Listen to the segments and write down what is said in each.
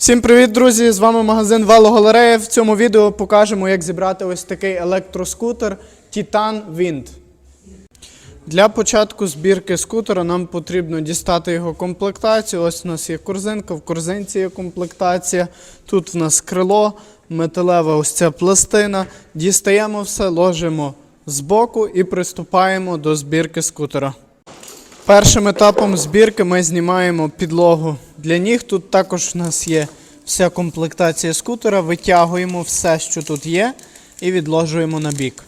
Всім привіт, друзі! З вами магазин Велогалерея. В цьому відео покажемо, як зібрати ось такий електроскутер Titan Wind. Для початку збірки скутера нам потрібно дістати його комплектацію. Ось у нас є корзинка, в корзинці є комплектація. Тут в нас крило, металева ось ця пластина. Дістаємо все, ложимо збоку і приступаємо до збірки скутера. Першим етапом збірки ми знімаємо підлогу для ніг. Тут також у нас є вся комплектація скутера. Витягуємо все, що тут є, і відложуємо на бік.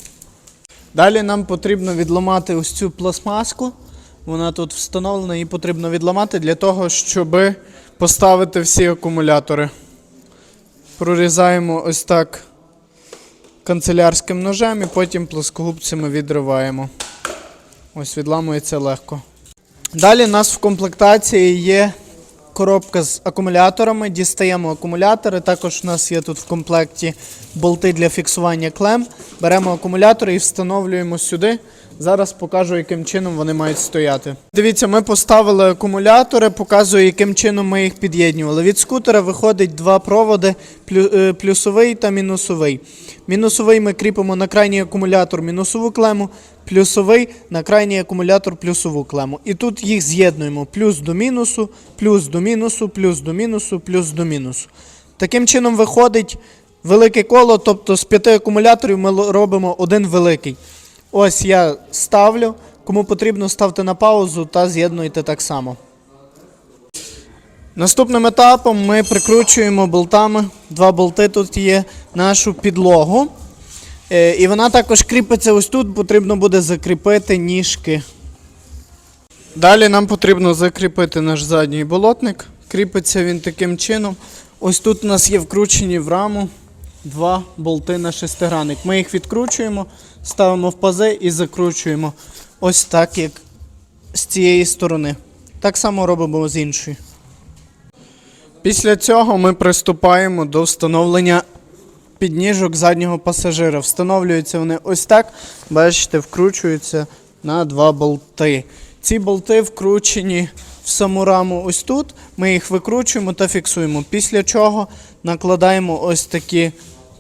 Далі нам потрібно відламати ось цю пластмаску. Вона тут встановлена, її потрібно відламати для того, щоб поставити всі акумулятори. Прорізаємо ось так канцелярським ножем і потім плоскогубцями відриваємо. Ось відламується легко. Далі у нас в комплектації є коробка з акумуляторами. Дістаємо акумулятори. Також у нас є тут в комплекті болти для фіксування клем. Беремо акумулятори і встановлюємо сюди. Зараз покажу, яким чином вони мають стояти. Дивіться, ми поставили акумулятори, показую, яким чином ми їх під'єднували. Від скутера виходить два проводи: е, плюсовий та мінусовий. Мінусовий ми кріпимо на крайній акумулятор мінусову клему, плюсовий на крайній акумулятор плюсову клему. І тут їх з'єднуємо плюс до мінусу, плюс до мінусу, плюс до мінусу, плюс до мінусу. Таким чином виходить велике коло, тобто з п'яти акумуляторів ми робимо один великий. Ось я ставлю. Кому потрібно, ставте на паузу та з'єднуйте так само. Наступним етапом ми прикручуємо болтами, два болти тут є, нашу підлогу. Е, І вона також кріпиться ось тут, потрібно буде закріпити ніжки. Далі нам потрібно закріпити наш задній болотник. Кріпиться він таким чином. Ось тут у нас є вкручені в раму два болти на шестигранник. Ми їх відкручуємо, ставимо в пази і закручуємо ось так, як з цієї сторони. Так само робимо з іншої. Після цього ми приступаємо до встановлення підніжок заднього пасажира. Встановлюються вони ось так. Бачите, вкручуються на два болти. Ці болти вкручені в саму раму ось тут. Ми їх викручуємо та фіксуємо. Після чого накладаємо ось такі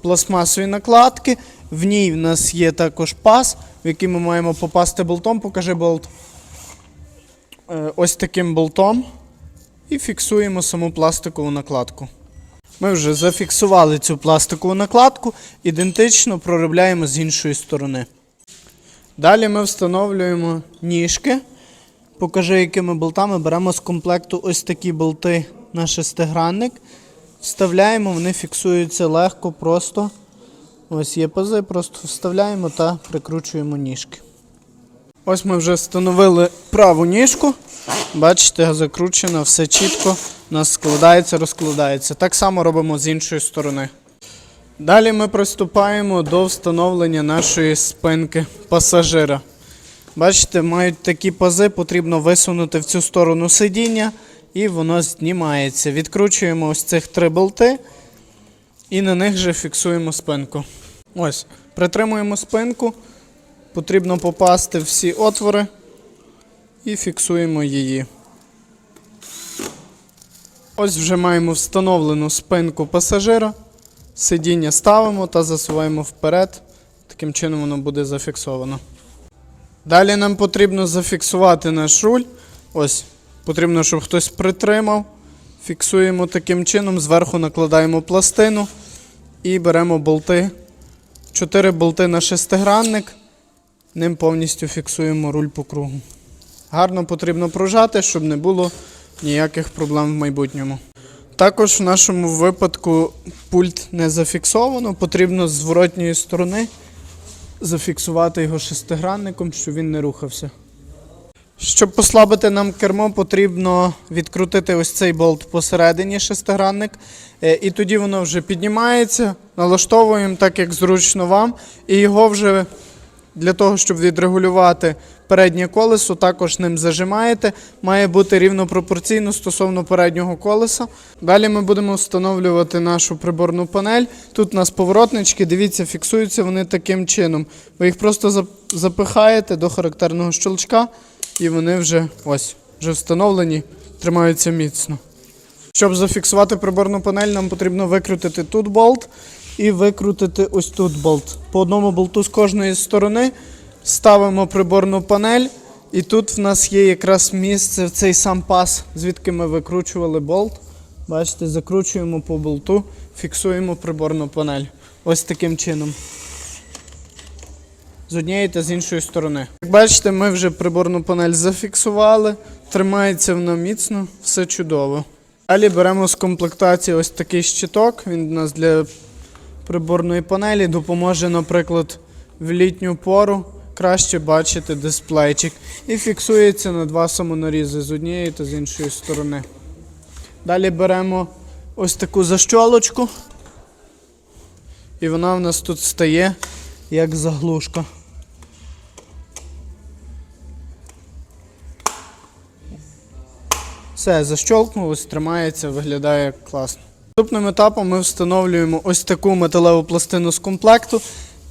пластмасові накладки. В ній в нас є також пас, в який ми маємо попасти болтом. Покажи болт. Е, Ось таким болтом. І фіксуємо саму пластикову накладку. Ми вже зафіксували цю пластикову накладку, ідентично проробляємо з іншої сторони. Далі ми встановлюємо ніжки. Покажи, якими болтами беремо з комплекту ось такі болти на шестигранник. Вставляємо, вони фіксуються легко, просто. Ось є пази, просто вставляємо та прикручуємо ніжки. Ось ми вже встановили праву ніжку. Бачите, закручено, все чітко. У нас складається, розкладається. Так само робимо з іншої сторони. Далі ми приступаємо до встановлення нашої спинки пасажира. Бачите, мають такі пази, потрібно висунути в цю сторону сидіння, і воно знімається. Відкручуємо ось цих три болти і на них же фіксуємо спинку. Ось, притримуємо спинку. Потрібно попасти в всі отвори і фіксуємо її. Ось вже маємо встановлену спинку пасажира. Сидіння ставимо та засуваємо вперед. Таким чином воно буде зафіксовано. Далі нам потрібно зафіксувати наш руль. Ось, потрібно, щоб хтось притримав. Фіксуємо таким чином, зверху накладаємо пластину і беремо болти. Чотири болти на шестигранник. Ним повністю фіксуємо руль по кругу. Гарно потрібно прожати, щоб не було ніяких проблем в майбутньому. Також в нашому випадку пульт не зафіксовано, потрібно з зворотньої сторони зафіксувати його шестигранником, щоб він не рухався. Щоб послабити нам кермо, потрібно відкрутити ось цей болт посередині шестигранник, е, і тоді воно вже піднімається, налаштовуємо так, як зручно вам, і його вже для того, щоб відрегулювати переднє колесо, також ним зажимаєте. Має бути рівно пропорційно стосовно переднього колеса. Далі ми будемо встановлювати нашу приборну панель. Тут у нас поворотнички, дивіться, фіксуються вони таким чином. Ви їх просто запихаєте до характерного щелчка, і вони вже ось вже встановлені, тримаються міцно. Щоб зафіксувати приборну панель, нам потрібно викрутити тут болт і викрутити ось тут болт. По одному болту з кожної сторони ставимо приборну панель, і тут в нас є якраз місце, цей сам пас, звідки ми викручували болт. Бачите, закручуємо по болту, фіксуємо приборну панель. Ось таким чином. З однієї та з іншої сторони. Як бачите, ми вже приборну панель зафіксували, тримається вона міцно, все чудово. Далі беремо з комплектації ось такий щиток. Він у нас для приборної панелі допоможе, наприклад, в літню пору краще бачити дисплейчик. І фіксується на два самонарізи з однієї та з іншої сторони. Далі беремо ось таку защолочку. І вона в нас тут стає як заглушка. Все, защолкнулось, тримається, виглядає класно. Наступним етапом ми встановлюємо ось таку металеву пластину з комплекту.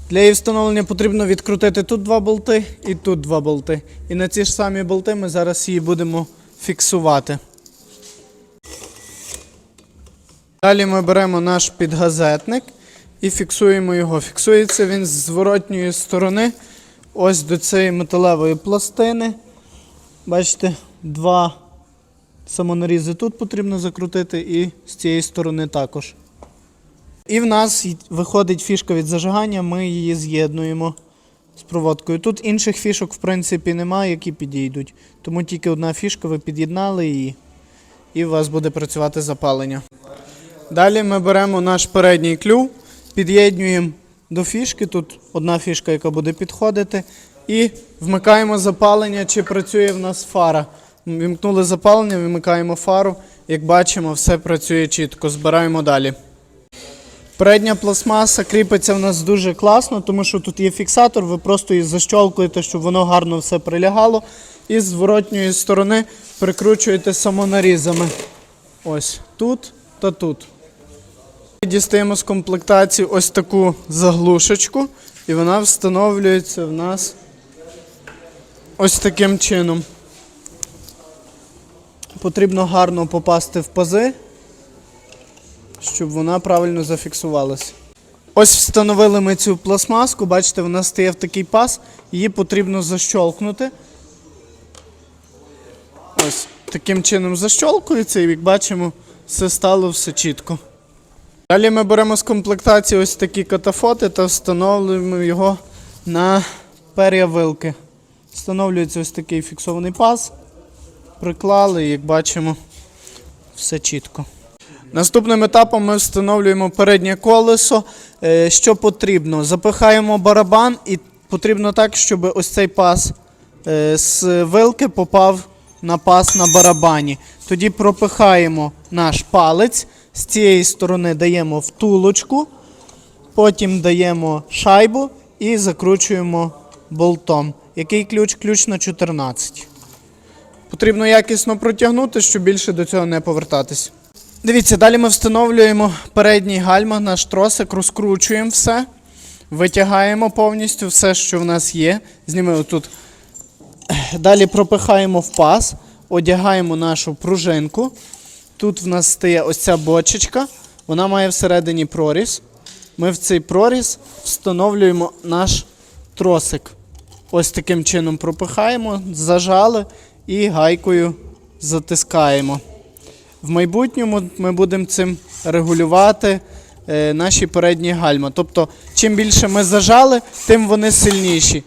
Для її встановлення потрібно відкрутити тут два болти і тут два болти. І на ці ж самі болти ми зараз її будемо фіксувати. Далі ми беремо наш підгазетник і фіксуємо його. Фіксується він з зворотньої сторони ось до цієї металевої пластини. Бачите, два самонарізи тут потрібно закрутити, і з цієї сторони також. І в нас виходить фішка від зажигання, ми її з'єднуємо з проводкою. Тут інших фішок, в принципі, немає, які підійдуть. Тому тільки одна фішка, ви під'єднали її, і у вас буде працювати запалення. Далі ми беремо наш передній клюв, під'єднуємо до фішки. Тут одна фішка, яка буде підходити. І вмикаємо запалення, чи працює в нас фара. Вімкнули запалення, вимикаємо фару. Як бачимо, все працює чітко. Збираємо далі. Передня пластмаса кріпиться в нас дуже класно, тому що тут є фіксатор, ви просто її защолкуєте, щоб воно гарно все прилягало. І з зворотньої сторони прикручуєте самонарізами. Ось тут та тут. Дістаємо з комплектації ось таку заглушечку, і вона встановлюється в нас ось таким чином. Потрібно гарно попасти в пази, щоб вона правильно зафіксувалася. Ось встановили ми цю пластмаску, бачите, вона стає в такий паз, її потрібно защолкнути. Ось таким чином защолкується, і як бачимо, все стало все чітко. Далі ми беремо з комплектації ось такі катафоти та встановлюємо його на пер'я вилки. Встановлюється ось такий фіксований паз. Приклали, як бачимо, все чітко. Наступним етапом ми встановлюємо переднє колесо. Е, Що потрібно? Запихаємо барабан і потрібно так, щоб ось цей паз е, з вилки попав на паз на барабані. Тоді пропихаємо наш палець, з цієї сторони даємо втулочку, потім даємо шайбу і закручуємо болтом. Який ключ? Ключ на 14. Потрібно якісно протягнути, щоб більше до цього не повертатись. Дивіться, далі ми встановлюємо передній гальма, наш тросик, розкручуємо все, витягаємо повністю все, що в нас є. Знімемо тут. Далі пропихаємо в паз, одягаємо нашу пружинку. Тут в нас стає ось ця бочечка, вона має всередині проріз. Ми в цей проріз встановлюємо наш тросик. Ось таким чином пропихаємо, зажали і гайкою затискаємо. В майбутньому ми будемо цим регулювати е, наші передні гальма. Тобто, чим більше ми зажали, тим вони сильніші.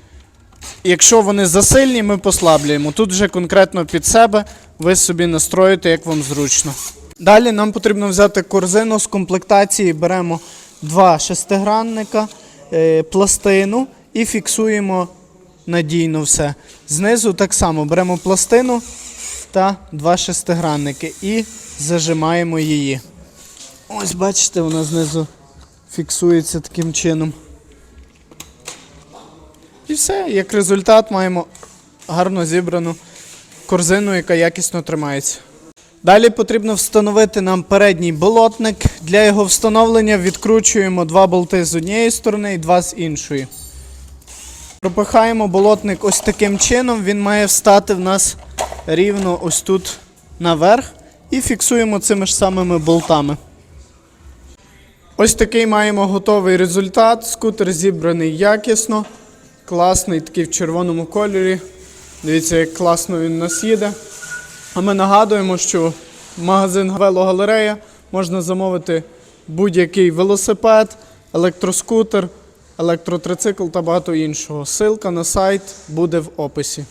Якщо вони засильні, ми послаблюємо. Тут вже конкретно під себе ви собі настроїте, як вам зручно. Далі нам потрібно взяти корзину з комплектації. Беремо два шестигранника, е, пластину і фіксуємо надійно все. Знизу так само беремо пластину та два шестигранники і зажимаємо її. Ось бачите, вона знизу фіксується таким чином. І все, як результат маємо гарно зібрану корзину, яка якісно тримається. Далі потрібно встановити нам передній болотник. Для його встановлення відкручуємо два болти з однієї сторони і два з іншої. Пропихаємо болотник ось таким чином. Він має встати в нас рівно ось тут наверх. і фіксуємо цими ж самими болтами. Ось такий маємо готовий результат. Скутер зібраний якісно, класний, такий в червоному кольорі. Дивіться, як класно він нас їде. А ми нагадуємо, що магазин Велогалерея можна замовити будь-який велосипед, електроскутер, електротрицикл та багато іншого. Силка на сайт буде в описі.